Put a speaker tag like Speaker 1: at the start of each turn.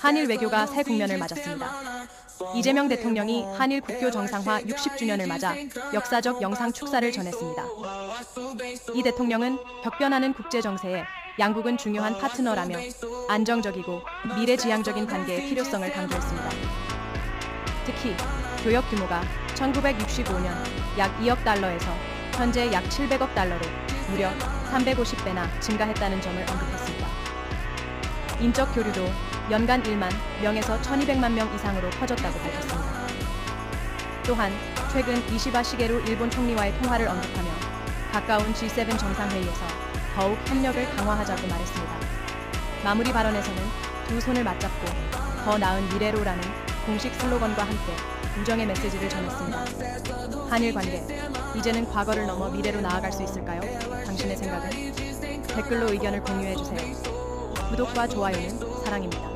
Speaker 1: 한일 외교가 새 국면을 맞았습니다. 이재명 대통령이 한일 국교 정상화 60주년을 맞아 역사적 영상 축사를 전했습니다. 이 대통령은 격변하는 국제 정세에 양국은 중요한 파트너라며 안정적이고 미래지향적인 관계의 필요성을 강조했습니다. 특히 교역 규모가 1965년 약 2억 달러에서 현재 약 700억 달러로 무려 350배나 증가했다는 점을 언급했습니다. 인적 교류도 연간 1만 명에서 1200만 명 이상으로 커졌다고 밝혔습니다. 또한 최근 이시바 시게루 일본 총리와의 통화를 언급하며 가까운 G7 정상회의에서 더욱 협력을 강화하자고 말했습니다. 마무리 발언에서는 두 손을 맞잡고 더 나은 미래로라는 공식 슬로건과 함께 우정의 메시지를 전했습니다. 한일 관계 이제는 과거를 넘어 미래로 나아갈 수 있을까요? 당신의 생각은 댓글로 의견을 공유해 주세요. 구독과 좋아요는 사랑입니다.